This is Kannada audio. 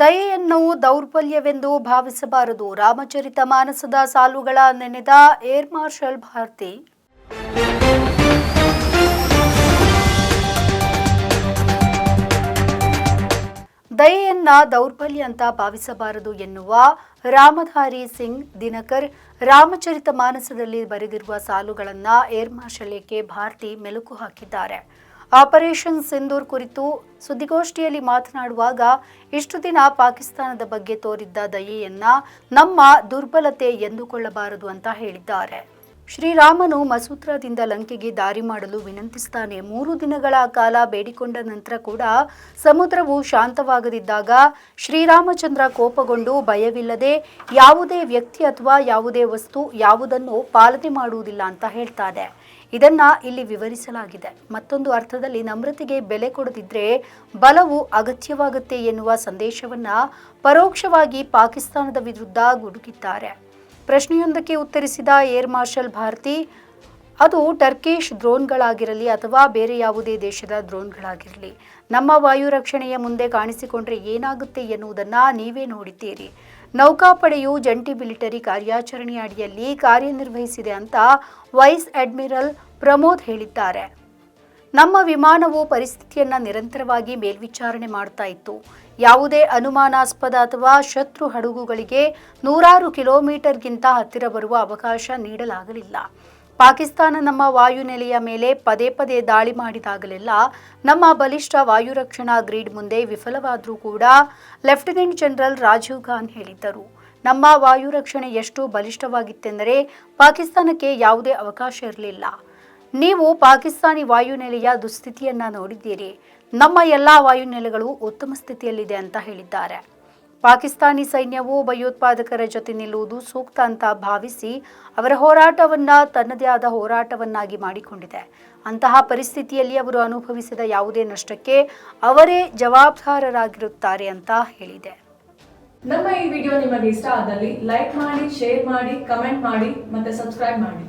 ದಯೆಯನ್ನು ದೌರ್ಬಲ್ಯವೆಂದು ಭಾವಿಸಬಾರದು. ರಾಮಚರಿತ ಮಾನಸದ ಸಾಲುಗಳ ನೆನೆದ ಏರ್ ಮಾರ್ಷಲ್ ಭಾರತಿ. ದಯೆಯನ್ನ ದೌರ್ಬಲ್ಯ ಅಂತ ಭಾವಿಸಬಾರದು ಎನ್ನುವ ರಾಮಧಾರಿ ಸಿಂಗ್ ದಿನಕರ್ ರಾಮಚರಿತ ಮಾನಸದಲ್ಲಿ ಬರೆದಿರುವ ಸಾಲುಗಳನ್ನು ಏರ್ ಮಾರ್ಷಲ್ ಎಕೆ ಭಾರತಿ ಮೆಲುಕು ಹಾಕಿದ್ದಾರೆ. ಆಪರೇಷನ್ ಸಿಂಧೂರ್ ಕುರಿತು ಸುದ್ದಿಗೋಷ್ಠಿಯಲ್ಲಿ ಮಾತನಾಡುವಾಗ ಇಷ್ಟು ದಿನ ಪಾಕಿಸ್ತಾನದ ಬಗ್ಗೆ ತೋರಿದ್ದ ದಯೆಯನ್ನ ನಮ್ಮ ದುರ್ಬಲತೆ ಎಂದುಕೊಳ್ಳಬಾರದು ಅಂತ ಹೇಳಿದ್ದಾರೆ. ಶ್ರೀರಾಮನು ಮಸೂತ್ರದಿಂದ ಲಂಕೆಗೆ ದಾರಿ ಮಾಡಲು ವಿನಂತಿಸ್ತಾನೆ. ಮೂರು ದಿನಗಳ ಕಾಲ ಬೇಡಿಕೊಂಡ ನಂತರ ಕೂಡ ಸಮುದ್ರವು ಶಾಂತವಾಗದಿದ್ದಾಗ ಶ್ರೀರಾಮಚಂದ್ರ ಕೋಪಗೊಂಡು ಭಯವಿಲ್ಲದೆ ಯಾವುದೇ ವ್ಯಕ್ತಿ ಅಥವಾ ಯಾವುದೇ ವಸ್ತು ಯಾವುದನ್ನು ಪಾಲನೆ ಮಾಡುವುದಿಲ್ಲ ಅಂತ ಹೇಳ್ತಾರೆ ಇದನ್ನ ಇಲ್ಲಿ ವಿವರಿಸಲಾಗಿದೆ. ಮತ್ತೊಂದು ಅರ್ಥದಲ್ಲಿ ನಮ್ರತೆಗೆ ಬೆಲೆ ಕೊಡದಿದ್ರೆ ಬಲವು ಅಗತ್ಯವಾಗುತ್ತೆ ಎನ್ನುವ ಸಂದೇಶವನ್ನ ಪರೋಕ್ಷವಾಗಿ ಪಾಕಿಸ್ತಾನದ ವಿರುದ್ಧ ಗುಡುಗಿದ್ದಾರೆ. ಪ್ರಶ್ನೆಯೊಂದಕ್ಕೆ ಉತ್ತರಿಸಿದ ಏರ್ ಮಾರ್ಷಲ್ ಭಾರತಿ ಅದು ಟರ್ಕಿಶ್ ಡ್ರೋನ್ಗಳಾಗಿರಲಿ ಅಥವಾ ಬೇರೆ ಯಾವುದೇ ದೇಶದ ಡ್ರೋನ್ಗಳಾಗಿರಲಿ ನಮ್ಮ ವಾಯು ರಕ್ಷಣೆಯ ಮುಂದೆ ಕಾಣಿಸಿಕೊಂಡ್ರೆ ಏನಾಗುತ್ತೆ ಎನ್ನುವುದನ್ನು ನೀವೇ ನೋಡಿದ್ದೀರಿ. ನೌಕಾಪಡೆಯು ಜಂಟಿ ಮಿಲಿಟರಿ ಕಾರ್ಯಾಚರಣೆಯ ಅಡಿಯಲ್ಲಿ ಕಾರ್ಯನಿರ್ವಹಿಸಿದೆ ಅಂತ ವೈಸ್ ಅಡ್ಮಿರಲ್ ಪ್ರಮೋದ್ ಹೇಳಿದ್ದಾರೆ. ನಮ್ಮ ವಿಮಾನವು ಪರಿಸ್ಥಿತಿಯನ್ನ ನಿರಂತರವಾಗಿ ಮೇಲ್ವಿಚಾರಣೆ ಮಾಡ್ತಾ ಇತ್ತು. ಯಾವುದೇ ಅನುಮಾನಾಸ್ಪದ ಅಥವಾ ಶತ್ರು ಹಡಗುಗಳಿಗೆ ನೂರಾರು ಕಿಲೋಮೀಟರ್ಗಿಂತ ಹತ್ತಿರ ಬರುವ ಅವಕಾಶ ನೀಡಲಾಗಲಿಲ್ಲ. ಪಾಕಿಸ್ತಾನ ನಮ್ಮ ವಾಯುನೆಲೆಯ ಮೇಲೆ ಪದೇ ಪದೇ ದಾಳಿ ಮಾಡಿದಾಗಲೆಲ್ಲ ನಮ್ಮ ಬಲಿಷ್ಠ ವಾಯು ರಕ್ಷಣಾ ಗ್ರಿಡ್ ಮುಂದೆ ವಿಫಲವಾದರೂ ಕೂಡ ಲೆಫ್ಟಿನೆಂಟ್ ಜನರಲ್ ರಾಜೀವ್ ಖಾನ್ ಹೇಳಿದ್ದರು. ನಮ್ಮ ವಾಯು ರಕ್ಷಣೆ ಎಷ್ಟು ಬಲಿಷ್ಠವಾಗಿತ್ತೆಂದರೆ ಪಾಕಿಸ್ತಾನಕ್ಕೆ ಯಾವುದೇ ಅವಕಾಶ ಇರಲಿಲ್ಲ. ನೀವು ಪಾಕಿಸ್ತಾನಿ ವಾಯುನೆಲೆಯ ದುಸ್ಥಿತಿಯನ್ನು ನೋಡಿದ್ದೀರಿ. ನಮ್ಮ ಎಲ್ಲ ವಾಯುನೆಲೆಗಳು ಉತ್ತಮ ಸ್ಥಿತಿಯಲ್ಲಿದೆ ಅಂತ ಹೇಳಿದ್ದಾರೆ. ಪಾಕಿಸ್ತಾನಿ ಸೈನ್ಯವು ಭಯೋತ್ಪಾದಕರ ಜೊತೆ ನಿಲ್ಲುವುದು ಸೂಕ್ತ ಅಂತ ಭಾವಿಸಿ ಅವರ ಹೋರಾಟವನ್ನ ತನ್ನದೇ ಆದ ಹೋರಾಟವನ್ನಾಗಿ ಮಾಡಿಕೊಂಡಿದೆ. ಅಂತಹ ಪರಿಸ್ಥಿತಿಯಲ್ಲಿ ಅವರು ಅನುಭವಿಸಿದ ಯಾವುದೇ ನಷ್ಟಕ್ಕೆ ಅವರೇ ಜವಾಬ್ದಾರರಾಗಿರುತ್ತಾರೆ ಅಂತ ಹೇಳಿದೆ. ನಮ್ಮ ಈ ವಿಡಿಯೋ ನಿಮಗೆ ಇಷ್ಟ ಆದಲ್ಲಿ ಲೈಕ್ ಮಾಡಿ, ಶೇರ್ ಮಾಡಿ, ಕಮೆಂಟ್ ಮಾಡಿ ಮತ್ತೆ ಸಬ್ಸ್ಕ್ರೈಬ್ ಮಾಡಿ.